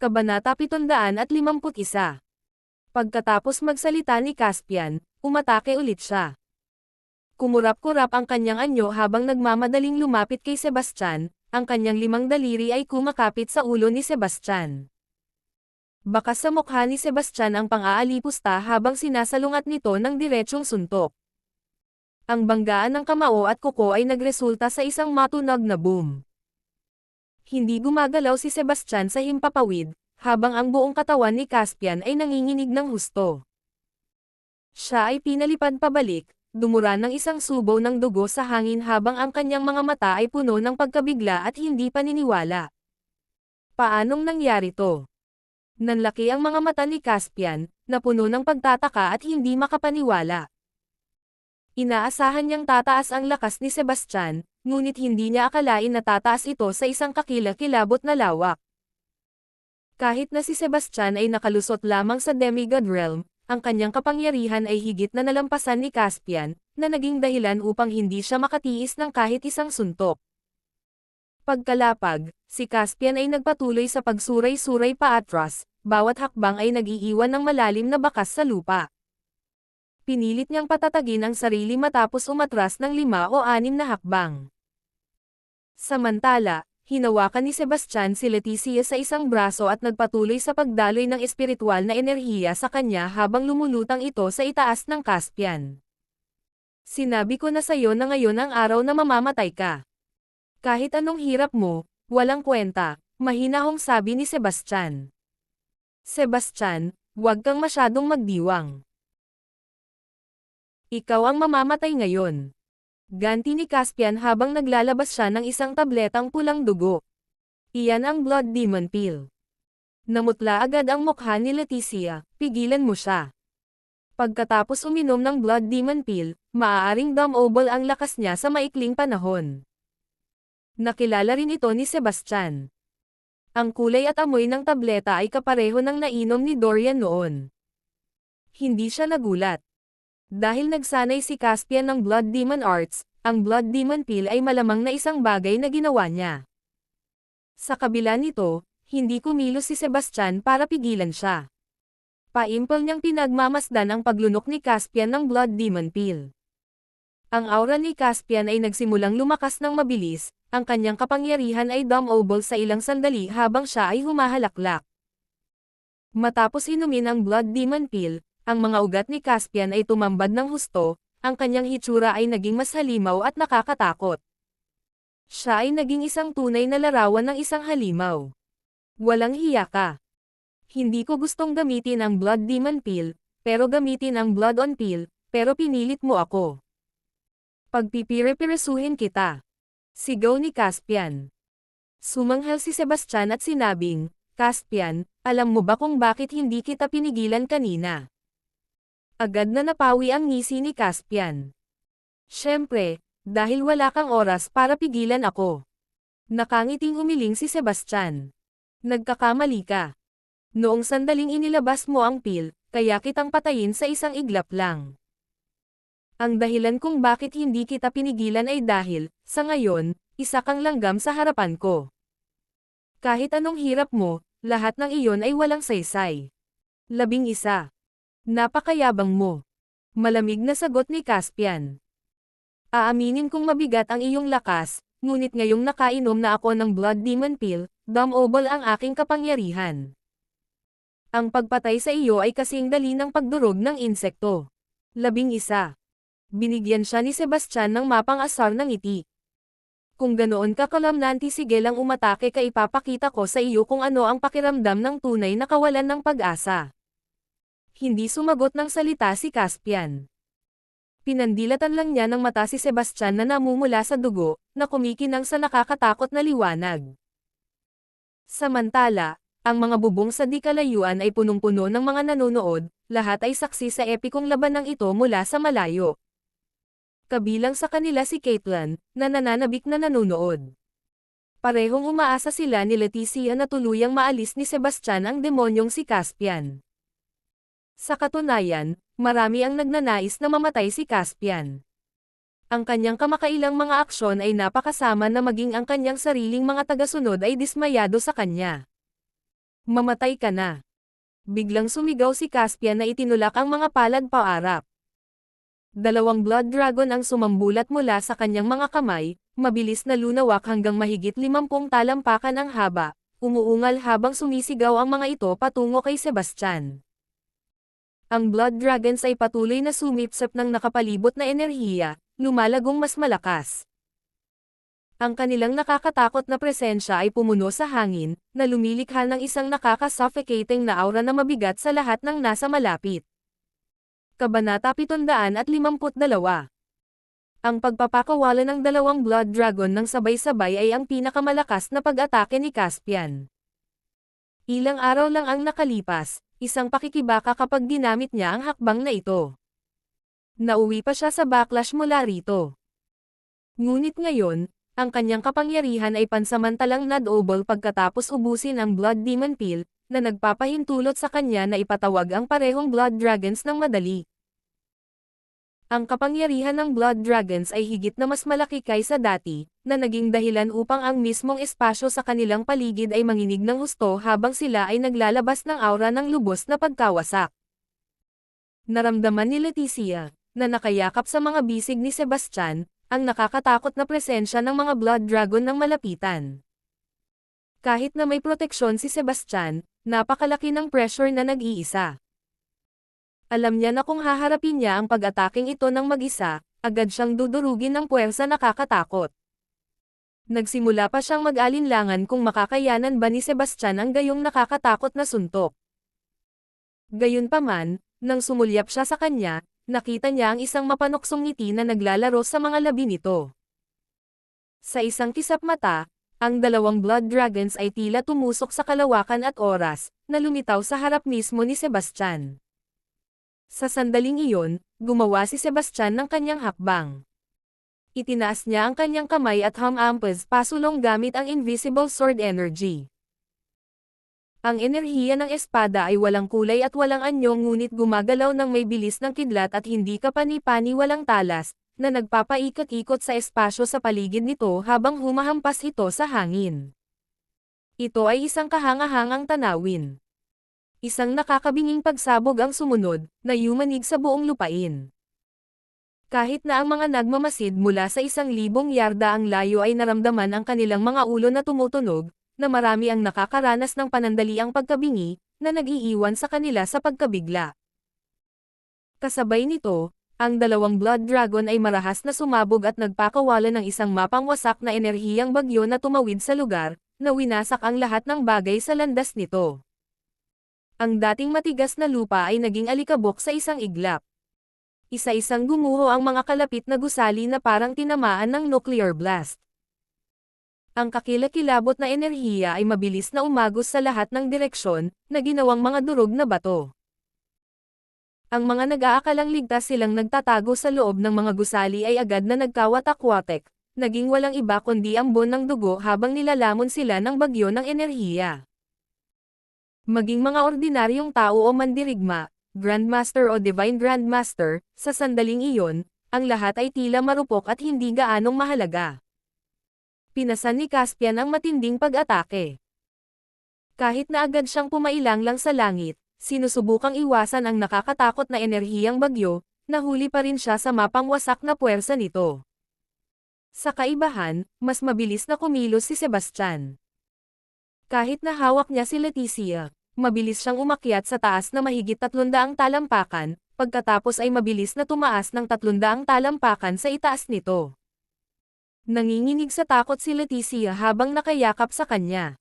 Kabanata 751 Pagkatapos magsalita ni Caspian, umatake ulit siya. Kumurap-kurap ang kanyang anyo habang nagmamadaling lumapit kay Sebastian, ang kanyang limang daliri ay kumakapit sa ulo ni Sebastian. Bakas sa mukha ni Sebastian ang pang-aalipusta habang sinasalungat nito ng diretsong suntok. Ang banggaan ng kamao at kuko ay nagresulta sa isang matunog na boom. Hindi gumagalaw si Sebastian sa himpapawid, habang ang buong katawan ni Caspian ay nanginginig ng husto. Siya ay pinalipad pabalik, dumura ng isang subo ng dugo sa hangin habang ang kanyang mga mata ay puno ng pagkabigla at hindi paniniwala. Paanong nangyari to? Nanlaki ang mga mata ni Caspian, na puno ng pagtataka at hindi makapaniwala. Inaasahan niyang tataas ang lakas ni Sebastian, ngunit hindi niya akalain na tataas ito sa isang kakilakilabot na lawak. Kahit na si Sebastian ay nakalusot lamang sa demigod realm, ang kanyang kapangyarihan ay higit na nalampasan ni Caspian, na naging dahilan upang hindi siya makatiis ng kahit isang suntok. Pagkalapag, si Caspian ay nagpatuloy sa pagsuray-suray paatras, bawat hakbang ay nag-iiwan ng malalim na bakas sa lupa. Pinilit niyang patatagin ang sarili matapos umatras ng lima o anim na hakbang. Samantala, hinawakan ni Sebastian si Leticia sa isang braso at nagpatuloy sa pagdaloy ng espiritual na enerhiya sa kanya habang lumulutang ito sa itaas ng Caspian. Sinabi ko na sayo na ngayon ang araw na mamamatay ka. Kahit anong hirap mo, walang kwenta, mahinahong sabi ni Sebastian. Sebastian, huwag kang masyadong magdiwang. Ikaw ang mamamatay ngayon. Ganti ni Caspian habang naglalabas siya ng isang tabletang pulang dugo. Iyan ang Blood Demon Pill. Namutla agad ang mukha ni Leticia, pigilan mo siya. Pagkatapos uminom ng Blood Demon Pill, maaaring dumobol ang lakas niya sa maikling panahon. Nakilala rin ito ni Sebastian. Ang kulay at amoy ng tableta ay kapareho ng nainom ni Dorian noon. Hindi siya nagulat. Dahil nagsanay si Caspian ng Blood Demon Arts, ang Blood Demon Pill ay malamang na isang bagay na ginawa niya. Sa kabila nito, hindi kumilos si Sebastian para pigilan siya. Paimpel niyang pinagmamasdan ang paglunok ni Caspian ng Blood Demon Pill. Ang aura ni Caspian ay nagsimulang lumakas ng mabilis, ang kanyang kapangyarihan ay dumobol sa ilang sandali habang siya ay humahalaklak. Matapos inumin ang Blood Demon Pill, ang mga ugat ni Caspian ay tumambad ng husto, ang kanyang hitsura ay naging mas halimaw at nakakatakot. Siya ay naging isang tunay na larawan ng isang halimaw. Walang hiya ka. Hindi ko gustong gamitin ang Blood Demon Pill, pero gamitin ang Blood on Pill, pero pinilit mo ako. Pagpipire-piresuhin kita. Sigaw ni Caspian. Sumanghal si Sebastian at sinabing, Caspian, alam mo ba kung bakit hindi kita pinigilan kanina? Agad na napawi ang ngisi ni Caspian. Siyempre, dahil wala kang oras para pigilan ako. Nakangiting umiling si Sebastian. Nagkakamali ka. Noong sandaling inilabas mo ang pil, kaya kitang patayin sa isang iglap lang. Ang dahilan kung bakit hindi kita pinigilan ay dahil, sa ngayon, isa kang langgam sa harapan ko. Kahit anong hirap mo, lahat ng iyon ay walang saysay. Labing isa. Napakayabang mo. Malamig na sagot ni Caspian. Aaminin kong mabigat ang iyong lakas, ngunit ngayong nakainom na ako ng Blood Demon Pill, dumobol ang aking kapangyarihan. Ang pagpatay sa iyo ay kasing dali ng pagdurog ng insekto. Labing isa. Binigyan siya ni Sebastian ng mapang asar ng iti. Kung ganoon ka kalamnanti sige lang umatake ka ipapakita ko sa iyo kung ano ang pakiramdam ng tunay na kawalan ng pag-asa. Hindi sumagot ng salita si Caspian. Pinandilatan lang niya ng mata si Sebastian na namumula sa dugo, na kumikinang sa nakakatakot na liwanag. Samantala, ang mga bubong sa di kalayuan ay punong-puno ng mga nanonood, lahat ay saksi sa epikong labanang ito mula sa malayo. Kabilang sa kanila si Caitlin, na nananabik na nanonood. Parehong umaasa sila ni Leticia na tuluyang maalis ni Sebastian ang demonyong si Caspian. Sa katunayan, marami ang nagnanais na mamatay si Caspian. Ang kanyang kamakailang mga aksyon ay napakasama na maging ang kanyang sariling mga tagasunod ay dismayado sa kanya. Mamatay ka na. Biglang sumigaw si Caspian na itinulak ang mga palad paarap. Dalawang blood dragon ang sumambulat mula sa kanyang mga kamay, mabilis na lunawak hanggang mahigit limampung talampakan ang haba, umuungal habang sumisigaw ang mga ito patungo kay Sebastian. Ang blood dragons ay patuloy na sumipsip ng nakapalibot na enerhiya, lumalagong mas malakas. Ang kanilang nakakatakot na presensya ay pumuno sa hangin, na lumilikha ng isang nakaka-suffocating na aura na mabigat sa lahat ng nasa malapit. Kabanata 752 Ang pagpapakawala ng dalawang Blood Dragon ng sabay-sabay ay ang pinakamalakas na pag-atake ni Caspian. Ilang araw lang ang nakalipas, isang pakikibaka kapag dinamit niya ang hakbang na ito. Nauwi pa siya sa backlash mula rito. Ngunit ngayon, ang kanyang kapangyarihan ay pansamantalang nadobol pagkatapos ubusin ang Blood Demon Pill, na nagpapahintulot sa kanya na ipatawag ang parehong Blood Dragons ng madali. Ang kapangyarihan ng Blood Dragons ay higit na mas malaki kaysa dati, na naging dahilan upang ang mismong espasyo sa kanilang paligid ay manginig ng husto habang sila ay naglalabas ng aura ng lubos na pagkawasak. Naramdaman ni Leticia, na nakayakap sa mga bisig ni Sebastian, ang nakakatakot na presensya ng mga Blood Dragon ng malapitan. Kahit na may proteksyon si Sebastian, napakalaki ng pressure na nag-iisa. Alam niya na kung haharapin niya ang pag-ataking ito ng mag-isa, agad siyang dudurugin ng puwersa nakakatakot. Nagsimula pa siyang mag-alinlangan kung makakayanan ba ni Sebastian ang gayong nakakatakot na suntok. Gayunpaman, nang sumulyap siya sa kanya, nakita niya ang isang mapanoksong ngiti na naglalaro sa mga labi nito. Sa isang kisap mata, ang dalawang blood dragons ay tila tumusok sa kalawakan at oras, na lumitaw sa harap mismo ni Sebastian. Sa sandaling iyon, gumawa si Sebastian ng kanyang hakbang. Itinaas niya ang kanyang kamay at humampes pasulong gamit ang invisible sword energy. Ang enerhiya ng espada ay walang kulay at walang anyo ngunit gumagalaw ng may bilis ng kidlat at hindi kapani-pani walang talas, na nagpapaikot-ikot sa espasyo sa paligid nito habang humahampas ito sa hangin. Ito ay isang kahangahangang tanawin. Isang nakakabinging pagsabog ang sumunod, na yumanig sa buong lupain. Kahit na ang mga nagmamasid mula sa isang libong yarda ang layo ay naramdaman ang kanilang mga ulo na tumutunog, na marami ang nakakaranas ng panandaliang pagkabingi, na nag-iiwan sa kanila sa pagkabigla. Kasabay nito, ang dalawang Blood Dragon ay marahas na sumabog at nagpakawala ng isang mapangwasak na enerhiyang bagyo na tumawid sa lugar, na winasak ang lahat ng bagay sa landas nito. Ang dating matigas na lupa ay naging alikabok sa isang iglap. Isa-isang gumuho ang mga kalapit na gusali na parang tinamaan ng nuclear blast. Ang kakilakilabot na enerhiya ay mabilis na umagos sa lahat ng direksyon, na ginawang mga durog na bato. Ang mga nag-aakalang ligtas silang nagtatago sa loob ng mga gusali ay agad na nagkawatak-watek, naging walang iba kundi ambon ng dugo habang nilalamon sila ng bagyo ng enerhiya. Maging mga ordinaryong tao o mandirigma, Grandmaster o Divine Grandmaster, sa sandaling iyon, ang lahat ay tila marupok at hindi gaanong mahalaga pinasan ni Caspian ang matinding pag-atake. Kahit na agad siyang pumailang lang sa langit, sinusubukang iwasan ang nakakatakot na enerhiyang bagyo, nahuli pa rin siya sa mapangwasak na puwersa nito. Sa kaibahan, mas mabilis na kumilos si Sebastian. Kahit na hawak niya si Leticia, mabilis siyang umakyat sa taas na mahigit 300 talampakan, pagkatapos ay mabilis na tumaas ng 300 talampakan sa itaas nito. Nanginginig sa takot si Leticia habang nakayakap sa kanya.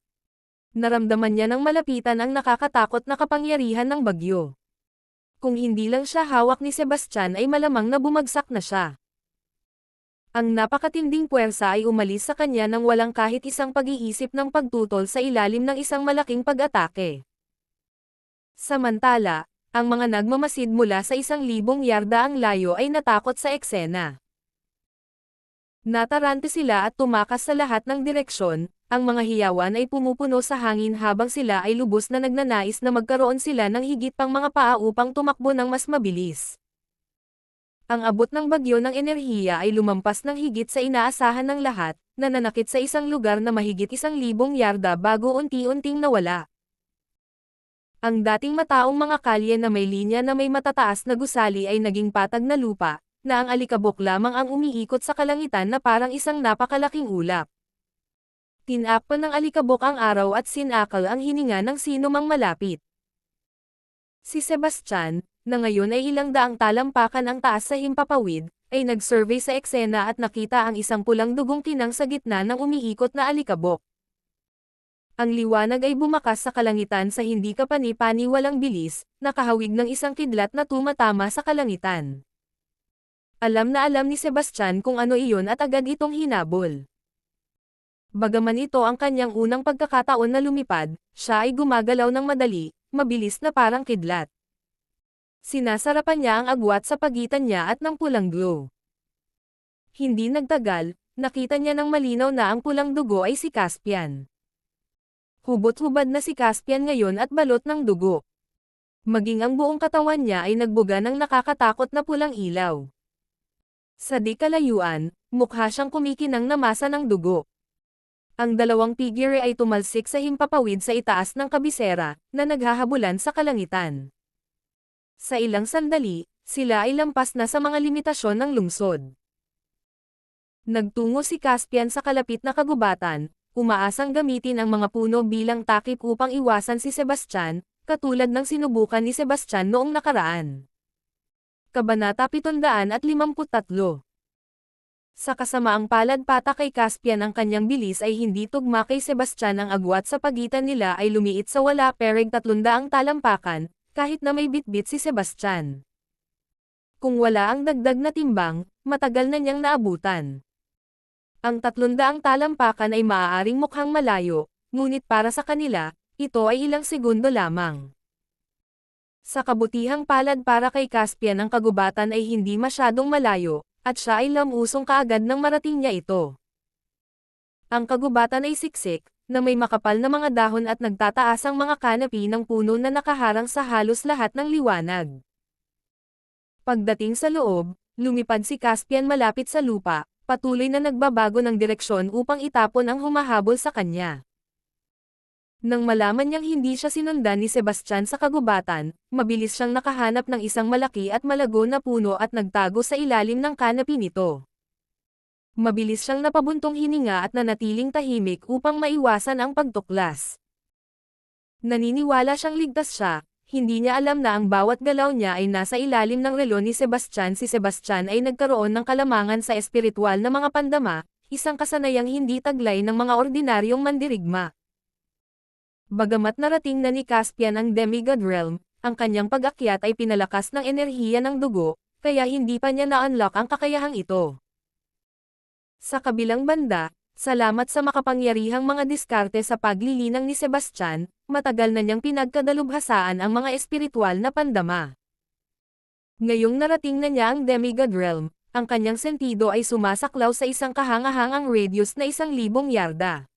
Naramdaman niya ng malapitan ang nakakatakot na kapangyarihan ng bagyo. Kung hindi lang siya hawak ni Sebastian ay malamang na bumagsak na siya. Ang napakatinding puwersa ay umalis sa kanya nang walang kahit isang pag-iisip ng pagtutol sa ilalim ng isang malaking pag-atake. Samantala, ang mga nagmamasid mula sa isang libong yarda ang layo ay natakot sa eksena. Natarante sila at tumakas sa lahat ng direksyon, ang mga hiyawan ay pumupuno sa hangin habang sila ay lubos na nagnanais na magkaroon sila ng higit pang mga paa upang tumakbo ng mas mabilis. Ang abot ng bagyo ng enerhiya ay lumampas ng higit sa inaasahan ng lahat, na nanakit sa isang lugar na mahigit isang libong yarda bago unti-unting nawala. Ang dating mataong mga kalye na may linya na may matataas na gusali ay naging patag na lupa, na ang alikabok lamang ang umiikot sa kalangitan na parang isang napakalaking ulap. Tinakpan ng alikabok ang araw at sinakal ang hininga ng sino mang malapit. Si Sebastian, na ngayon ay ilang daang talampakan ang taas sa himpapawid, ay nag-survey sa eksena at nakita ang isang pulang dugong tinang sa gitna ng umiikot na alikabok. Ang liwanag ay bumakas sa kalangitan sa hindi kapani-pani walang bilis, nakahawig ng isang kidlat na tumatama sa kalangitan. Alam na alam ni Sebastian kung ano iyon at agad itong hinabol. Bagaman ito ang kanyang unang pagkakataon na lumipad, siya ay gumagalaw ng madali, mabilis na parang kidlat. Sinasarapan niya ang agwat sa pagitan niya at ng pulang glow. Hindi nagtagal, nakita niya ng malinaw na ang pulang dugo ay si Caspian. Hubot-hubad na si Caspian ngayon at balot ng dugo. Maging ang buong katawan niya ay nagbuga ng nakakatakot na pulang ilaw. Sa di kalayuan, mukha siyang kumikinang na masa ng dugo. Ang dalawang figure ay tumalsik sa himpapawid sa itaas ng kabisera, na naghahabulan sa kalangitan. Sa ilang sandali, sila ay lampas na sa mga limitasyon ng lungsod. Nagtungo si Caspian sa kalapit na kagubatan, umaasang gamitin ang mga puno bilang takip upang iwasan si Sebastian, katulad ng sinubukan ni Sebastian noong nakaraan. Kabanata 753 Sa kasamaang palad pata kay Caspian ang kanyang bilis ay hindi tugma kay Sebastian ang agwat sa pagitan nila ay lumiit sa wala pereg 300 talampakan, kahit na may bitbit si Sebastian. Kung wala ang dagdag na timbang, matagal na niyang naabutan. Ang 300 talampakan ay maaaring mukhang malayo, ngunit para sa kanila, ito ay ilang segundo lamang. Sa kabutihang palad para kay Caspian ang kagubatan ay hindi masyadong malayo, at siya ay lamusong kaagad nang marating niya ito. Ang kagubatan ay siksik, na may makapal na mga dahon at nagtataasang mga kanapi ng puno na nakaharang sa halos lahat ng liwanag. Pagdating sa loob, lumipad si Caspian malapit sa lupa, patuloy na nagbabago ng direksyon upang itapon ang humahabol sa kanya. Nang malaman niyang hindi siya sinundan ni Sebastian sa kagubatan, mabilis siyang nakahanap ng isang malaki at malago na puno at nagtago sa ilalim ng kanapi nito. Mabilis siyang napabuntong hininga at nanatiling tahimik upang maiwasan ang pagtuklas. Naniniwala siyang ligtas siya, hindi niya alam na ang bawat galaw niya ay nasa ilalim ng relo ni Sebastian. Si Sebastian ay nagkaroon ng kalamangan sa espiritual na mga pandama, isang kasanayang hindi taglay ng mga ordinaryong mandirigma. Bagamat narating na ni Caspian ang demigod realm, ang kanyang pag-akyat ay pinalakas ng enerhiya ng dugo, kaya hindi pa niya na-unlock ang kakayahang ito. Sa kabilang banda, Salamat sa makapangyarihang mga diskarte sa paglilinang ni Sebastian, matagal na niyang pinagkadalubhasaan ang mga espiritual na pandama. Ngayong narating na niya ang demigod realm, ang kanyang sentido ay sumasaklaw sa isang kahangahangang radius na isang libong yarda.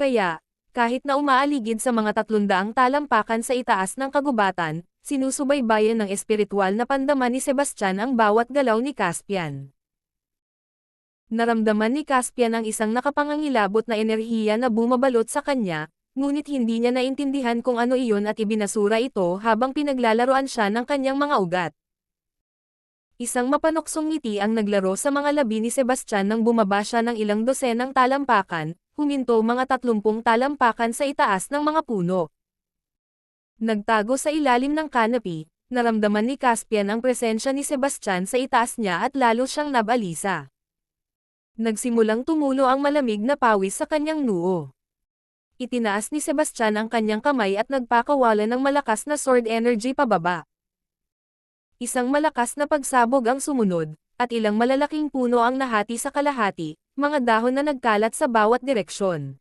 Kaya, kahit na umaaligid sa mga tatlundaang talampakan sa itaas ng kagubatan, sinusubaybayan ng espiritual na pandama ni Sebastian ang bawat galaw ni Caspian. Naramdaman ni Caspian ang isang nakapangangilabot na enerhiya na bumabalot sa kanya, ngunit hindi niya naintindihan kung ano iyon at ibinasura ito habang pinaglalaroan siya ng kanyang mga ugat. Isang mapanoksong ngiti ang naglaro sa mga labi ni Sebastian nang bumaba siya ng ilang dosenang talampakan, huminto mga tatlumpung talampakan sa itaas ng mga puno. Nagtago sa ilalim ng canopy, naramdaman ni Caspian ang presensya ni Sebastian sa itaas niya at lalo siyang nabalisa. Nagsimulang tumulo ang malamig na pawis sa kanyang noo. Itinaas ni Sebastian ang kanyang kamay at nagpakawala ng malakas na sword energy pababa. Isang malakas na pagsabog ang sumunod, at ilang malalaking puno ang nahati sa kalahati, mga dahon na nagkalat sa bawat direksyon.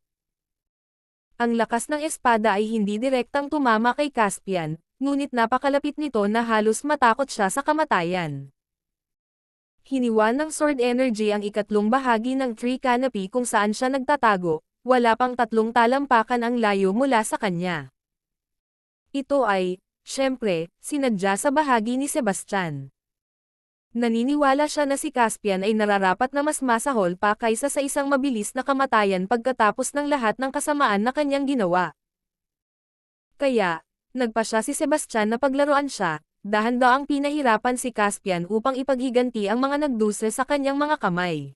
Ang lakas ng espada ay hindi direktang tumama kay Caspian, ngunit napakalapit nito na halos matakot siya sa kamatayan. Hiniwa ng sword energy ang ikatlong bahagi ng tree canopy kung saan siya nagtatago, wala pang tatlong talampakan ang layo mula sa kanya. Ito ay, syempre, sinadya sa bahagi ni Sebastian. Naniniwala siya na si Caspian ay nararapat na mas masahol pa kaysa sa isang mabilis na kamatayan pagkatapos ng lahat ng kasamaan na kanyang ginawa. Kaya, nagpa siya si Sebastian na paglaruan siya, dahan daw ang pinahirapan si Caspian upang ipaghiganti ang mga nagduse sa kanyang mga kamay.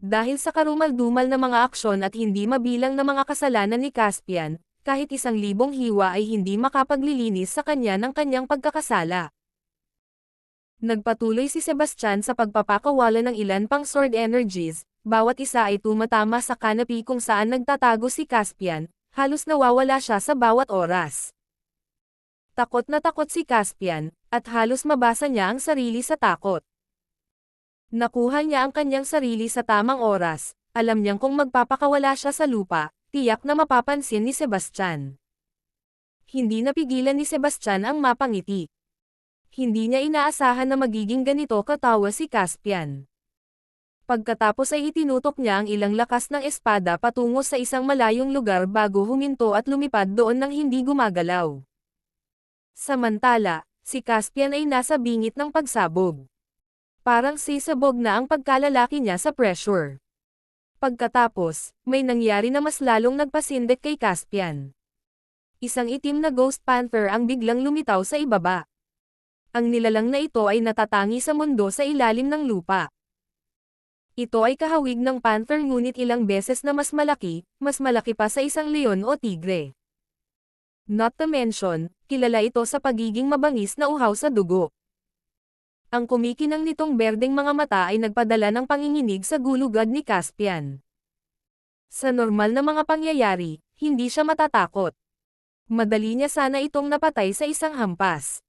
Dahil sa karumal-dumal na mga aksyon at hindi mabilang na mga kasalanan ni Caspian, kahit isang libong hiwa ay hindi makapaglilinis sa kanya ng kanyang pagkakasala. Nagpatuloy si Sebastian sa pagpapakawala ng ilan pang sword energies, bawat isa ay tumatama sa kanapi kung saan nagtatago si Caspian, halos nawawala siya sa bawat oras. Takot na takot si Caspian, at halos mabasa niya ang sarili sa takot. Nakuha niya ang kanyang sarili sa tamang oras, alam niyang kung magpapakawala siya sa lupa, tiyak na mapapansin ni Sebastian. Hindi napigilan ni Sebastian ang mapangiti. Hindi niya inaasahan na magiging ganito katawa si Caspian. Pagkatapos ay itinutok niya ang ilang lakas ng espada patungo sa isang malayong lugar bago huminto at lumipad doon nang hindi gumagalaw. Samantala, si Caspian ay nasa bingit ng pagsabog. Parang sisabog na ang pagkalalaki niya sa pressure. Pagkatapos, may nangyari na mas lalong nagpasindik kay Caspian. Isang itim na ghost panther ang biglang lumitaw sa ibaba. Ang nilalang na ito ay natatangi sa mundo sa ilalim ng lupa. Ito ay kahawig ng panther ngunit ilang beses na mas malaki, mas malaki pa sa isang leon o tigre. Not to mention, kilala ito sa pagiging mabangis na uhaw sa dugo. Ang kumikinang nitong berdeng mga mata ay nagpadala ng panginginig sa gulugad ni Caspian. Sa normal na mga pangyayari, hindi siya matatakot. Madali niya sana itong napatay sa isang hampas.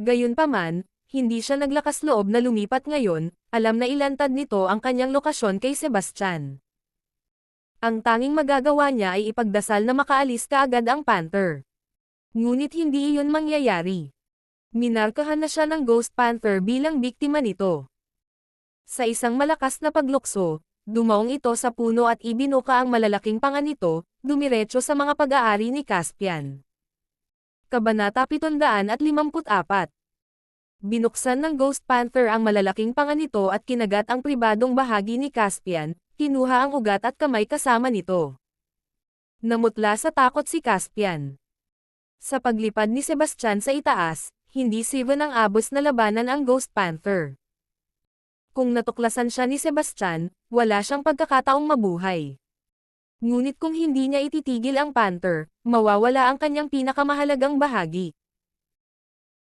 Gayunpaman, hindi siya naglakas loob na lumipat ngayon, alam na ilantad nito ang kanyang lokasyon kay Sebastian. Ang tanging magagawa niya ay ipagdasal na makaalis kaagad ang Panther. Ngunit hindi iyon mangyayari. Minarkahan na siya ng Ghost Panther bilang biktima nito. Sa isang malakas na paglukso, dumaong ito sa puno at ibinuka ang malalaking panga nito, dumiretso sa mga pag-aari ni Caspian. Kabanata 754 Binuksan ng Ghost Panther ang malalaking panga nito at kinagat ang pribadong bahagi ni Caspian, kinuha ang ugat at kamay kasama nito. Namutla sa takot si Caspian. Sa paglipad ni Sebastian sa itaas, hindi siven ang abos na labanan ang Ghost Panther. Kung natuklasan siya ni Sebastian, wala siyang pagkakataong mabuhay. Ngunit kung hindi niya ititigil ang Panther, mawawala ang kanyang pinakamahalagang bahagi.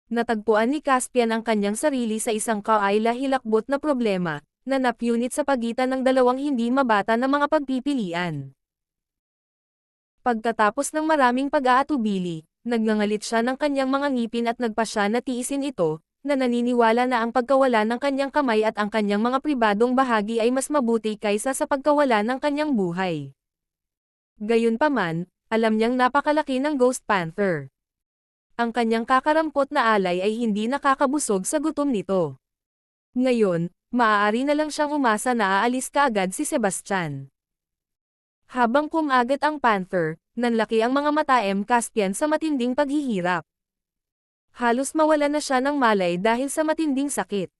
Natagpuan ni Caspian ang kanyang sarili sa isang kaayla hilakbot na problema, na napunit sa pagitan ng dalawang hindi mabata na mga pagpipilian. Pagkatapos ng maraming pag-aatubili, nagngangalit siya ng kanyang mga ngipin at nagpa siya na tiisin ito, na naniniwala na ang pagkawala ng kanyang kamay at ang kanyang mga pribadong bahagi ay mas mabuti kaysa sa pagkawala ng kanyang buhay. Gayunpaman, alam niyang napakalaki ng Ghost Panther. Ang kanyang kakarampot na alay ay hindi nakakabusog sa gutom nito. Ngayon, maaari na lang siyang umasa na aalis kaagad si Sebastian. Habang kumagat ang Panther, nanlaki ang mga mata M. Caspian sa matinding paghihirap. Halos mawala na siya ng malay dahil sa matinding sakit.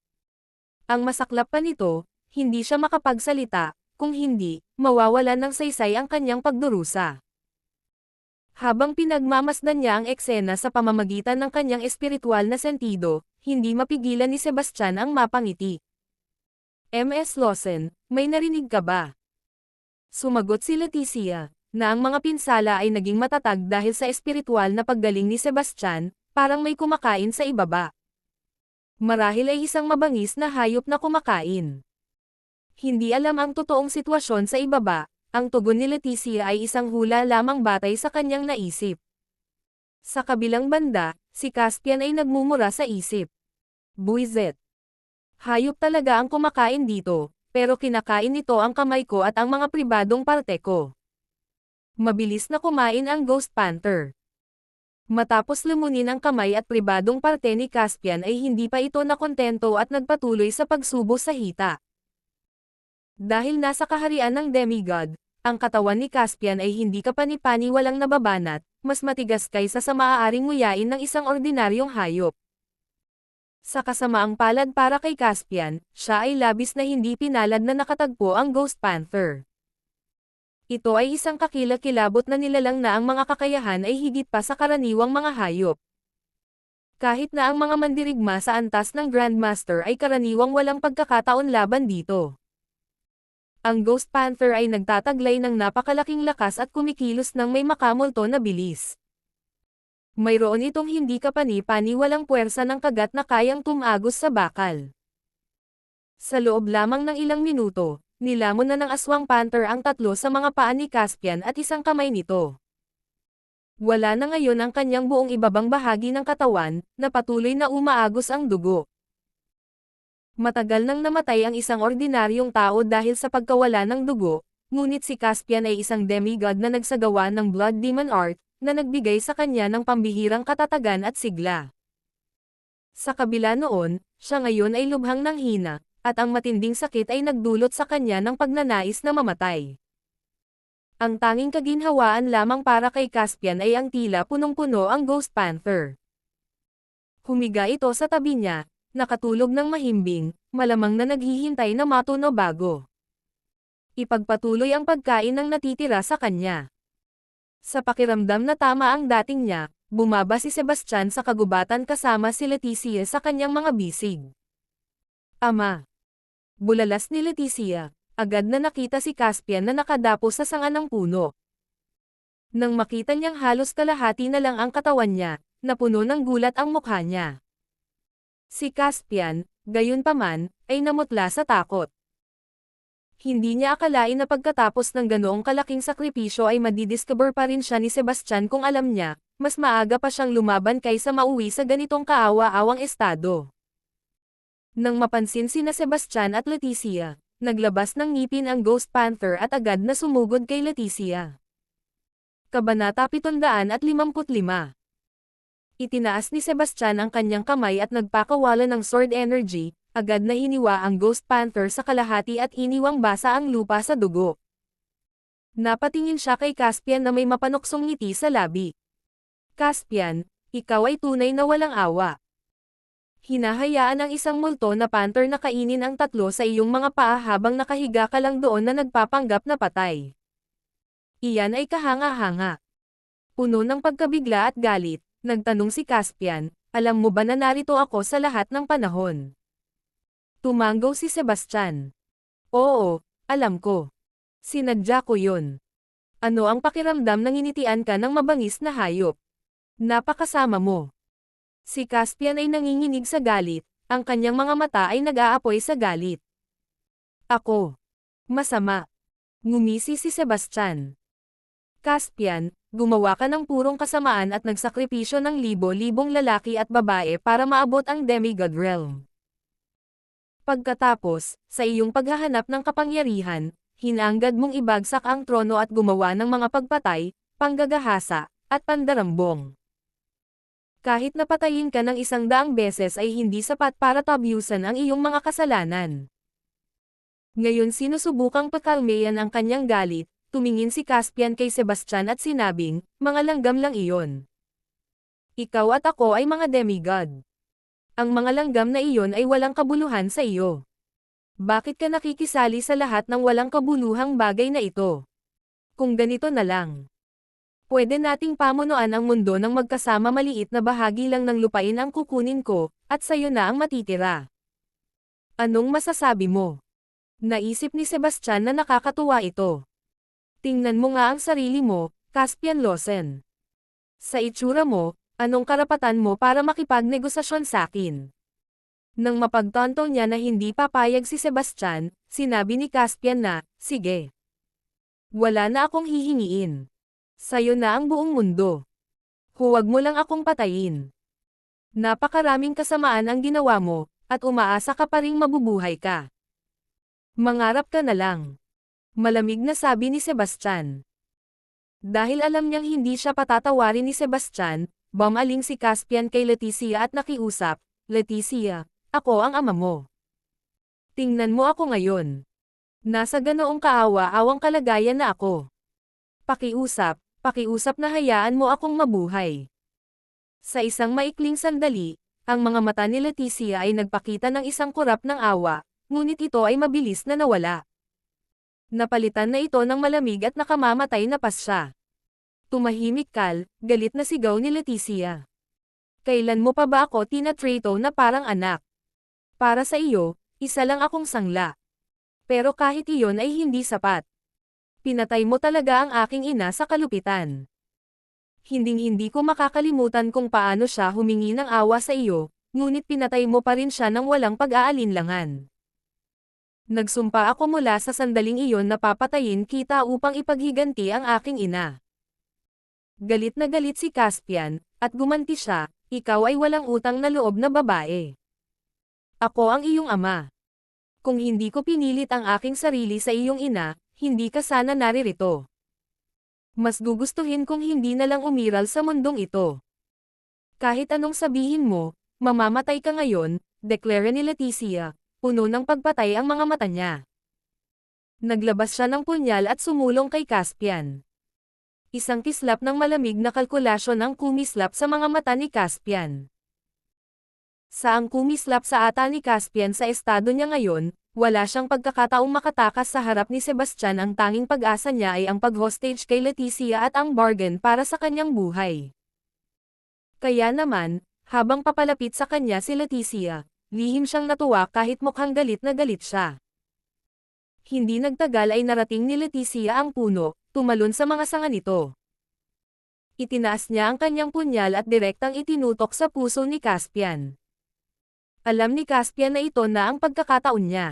Ang masaklap pa nito, hindi siya makapagsalita, kung hindi, mawawala ng saysay ang kanyang pagdurusa. Habang pinagmamasdan niya ang eksena sa pamamagitan ng kanyang espiritual na sentido, hindi mapigilan ni Sebastian ang mapangiti. MS Lawson, may narinig ka ba? Sumagot si Leticia, na ang mga pinsala ay naging matatag dahil sa espiritual na paggaling ni Sebastian, parang may kumakain sa ibaba. Marahil ay isang mabangis na hayop na kumakain. Hindi alam ang totoong sitwasyon sa ibaba, ang tugon ni Leticia ay isang hula lamang batay sa kanyang naisip. Sa kabilang banda, si Caspian ay nagmumura sa isip. Buizet. Hayop talaga ang kumakain dito, pero kinakain nito ang kamay ko at ang mga pribadong parte ko. Mabilis na kumain ang Ghost Panther. Matapos lumunin ang kamay at pribadong parte ni Caspian ay hindi pa ito nakontento at nagpatuloy sa pagsubo sa hita. Dahil nasa kaharian ng demigod, ang katawan ni Caspian ay hindi kapani-pani walang nababanat, mas matigas kaysa sa maaaring nguyain ng isang ordinaryong hayop. Sa kasamaang palad para kay Caspian, siya ay labis na hindi pinalad na nakatagpo ang Ghost Panther. Ito ay isang kakilakilabot na nilalang na ang mga kakayahan ay higit pa sa karaniwang mga hayop. Kahit na ang mga mandirigma sa antas ng Grandmaster ay karaniwang walang pagkakataon laban dito. Ang Ghost Panther ay nagtataglay ng napakalaking lakas at kumikilos ng may makamulto na bilis. Mayroon itong hindi kapani-pani walang puwersa ng kagat na kayang tumagos sa bakal. Sa loob lamang ng ilang minuto, nilamon na ng aswang panther ang tatlo sa mga paa ni Caspian at isang kamay nito. Wala na ngayon ang kanyang buong ibabang bahagi ng katawan, na patuloy na umaagos ang dugo. Matagal nang namatay ang isang ordinaryong tao dahil sa pagkawala ng dugo, ngunit si Caspian ay isang demigod na nagsagawa ng Blood Demon Art, na nagbigay sa kanya ng pambihirang katatagan at sigla. Sa kabila noon, siya ngayon ay lubhang nanghina, at ang matinding sakit ay nagdulot sa kanya ng pagnanais na mamatay. Ang tanging kaginhawaan lamang para kay Caspian ay ang tila punong-puno ang Ghost Panther. Humiga ito sa tabi niya, nakatulog ng mahimbing, malamang na naghihintay na matuno bago. Ipagpatuloy ang pagkain ng natitira sa kanya. Sa pakiramdam na tama ang dating niya, bumaba si Sebastian sa kagubatan kasama si Leticia sa kanyang mga bisig. Ama. Bulalas ni Leticia, agad na nakita si Caspian na nakadapo sa sanga ng puno. Nang makita niyang halos kalahati na lang ang katawan niya, napuno ng gulat ang mukha niya. Si Caspian, gayon paman, ay namutla sa takot. Hindi niya akalain na pagkatapos ng ganoong kalaking sakripisyo ay madidiscover pa rin siya ni Sebastian kung alam niya, mas maaga pa siyang lumaban kaysa mauwi sa ganitong kaawa-awang estado. Nang mapansin sina Sebastian at Leticia, naglabas ng ngipin ang Ghost Panther at agad na sumugod kay Leticia. Kabanata 755 Itinaas ni Sebastian ang kanyang kamay at nagpakawala ng sword energy, agad na hiniwa ang Ghost Panther sa kalahati at iniwang basa ang lupa sa dugo. Napatingin siya kay Caspian na may mapanoksong ngiti sa labi. Caspian, ikaw ay tunay na walang awa. Hinahayaan ng isang multo na panther na kainin ang tatlo sa iyong mga paa habang nakahiga ka lang doon na nagpapanggap na patay. Iyan ay kahanga-hanga. Puno ng pagkabigla at galit, Nagtanong si Caspian, alam mo ba na narito ako sa lahat ng panahon? Tumango si Sebastian. Oo, alam ko. Sinadya ko yun. Ano ang pakiramdam nang initian ka ng mabangis na hayop? Napakasama mo. Si Caspian ay nanginginig sa galit, ang kanyang mga mata ay nag-aapoy sa galit. Ako. Masama. Ngumisi si Sebastian. Caspian, gumawa ka ng purong kasamaan at nagsakripisyo ng libo-libong lalaki at babae para maabot ang demigod realm. Pagkatapos, sa iyong paghahanap ng kapangyarihan, hinanggad mong ibagsak ang trono at gumawa ng mga pagpatay, panggagahasa, at pandarambong. Kahit napatayin ka ng isang daang beses ay hindi sapat para tabyusan ang iyong mga kasalanan. Ngayon sinusubukang pakalmeyan ang kanyang galit, tumingin si Caspian kay Sebastian at sinabing, mga langgam lang iyon. Ikaw at ako ay mga demigod. Ang mga langgam na iyon ay walang kabuluhan sa iyo. Bakit ka nakikisali sa lahat ng walang kabuluhang bagay na ito? Kung ganito na lang. Pwede nating pamunuan ang mundo ng magkasama maliit na bahagi lang ng lupain ang kukunin ko, at sayo na ang matitira. Anong masasabi mo? Naisip ni Sebastian na nakakatuwa ito. Tingnan mo nga ang sarili mo, Caspian Lawson. Sa itsura mo, anong karapatan mo para makipagnegosasyon sa akin? Nang mapagtanto niya na hindi papayag si Sebastian, sinabi ni Caspian na, sige. Wala na akong hihingiin. Sayo na ang buong mundo. Huwag mo lang akong patayin. Napakaraming kasamaan ang ginawa mo, at umaasa ka pa ring mabubuhay ka. Mangarap ka na lang. Malamig na sabi ni Sebastian. Dahil alam niyang hindi siya patatawarin ni Sebastian, bumaling si Caspian kay Leticia at nakiusap, Leticia, ako ang ama mo. Tingnan mo ako ngayon. Nasa ganoong kaawa-awang kalagayan na ako. Pakiusap, pakiusap na hayaan mo akong mabuhay. Sa isang maikling sandali, ang mga mata ni Leticia ay nagpakita ng isang kurap ng awa, ngunit ito ay mabilis na nawala. Napalitan na ito ng malamig at nakamamatay na pasya. Tumahimik kal, galit na sigaw ni Leticia. Kailan mo pa ba ako tinatrato na parang anak? Para sa iyo, isa lang akong sangla. Pero kahit iyon ay hindi sapat. Pinatay mo talaga ang aking ina sa kalupitan. Hinding-hindi ko makakalimutan kung paano siya humingi ng awa sa iyo, ngunit pinatay mo pa rin siya ng walang pag-aalinlangan. Nagsumpa ako mula sa sandaling iyon na papatayin kita upang ipaghiganti ang aking ina. Galit na galit si Caspian, at gumanti siya, ikaw ay walang utang na loob na babae. Ako ang iyong ama. Kung hindi ko pinilit ang aking sarili sa iyong ina, hindi ka sana naririto. Mas gugustuhin kung hindi na lang umiral sa mundong ito. Kahit anong sabihin mo, mamamatay ka ngayon, deklara ni Leticia, puno ng pagpatay ang mga mata niya. Naglabas siya ng punyal at sumulong kay Caspian. Isang kislap ng malamig na kalkulasyon ang kumislap sa mga mata ni Caspian. Sa ang kumislap sa ata ni Caspian sa estado niya ngayon, wala siyang pagkakataong makatakas sa harap ni Sebastian ang tanging pag-asa niya ay ang pag-hostage kay Leticia at ang bargain para sa kanyang buhay. Kaya naman, habang papalapit sa kanya si Leticia, lihim siyang natuwa kahit mukhang galit na galit siya. Hindi nagtagal ay narating ni Leticia ang puno, tumalon sa mga sanga nito. Itinaas niya ang kanyang punyal at direktang itinutok sa puso ni Caspian. Alam ni Caspian na ito na ang pagkakataon niya.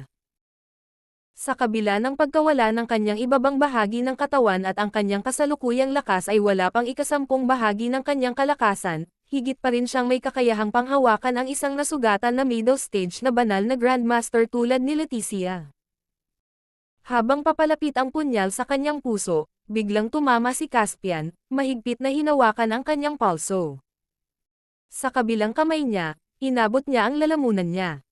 Sa kabila ng pagkawala ng kanyang ibabang bahagi ng katawan at ang kanyang kasalukuyang lakas ay wala pang ikasampung bahagi ng kanyang kalakasan, higit pa rin siyang may kakayahang panghawakan ang isang nasugatan na middle stage na banal na Grandmaster tulad ni Leticia. Habang papalapit ang punyal sa kanyang puso, biglang tumama si Caspian, mahigpit na hinawakan ang kanyang palso. Sa kabilang kamay niya, inabot niya ang lalamunan niya.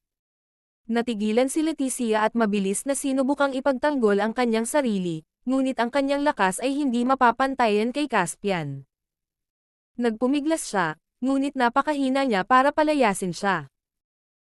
Natigilan si Leticia at mabilis na sinubukang ipagtanggol ang kanyang sarili, ngunit ang kanyang lakas ay hindi mapapantayan kay Caspian. Nagpumiglas siya, ngunit napakahina niya para palayasin siya.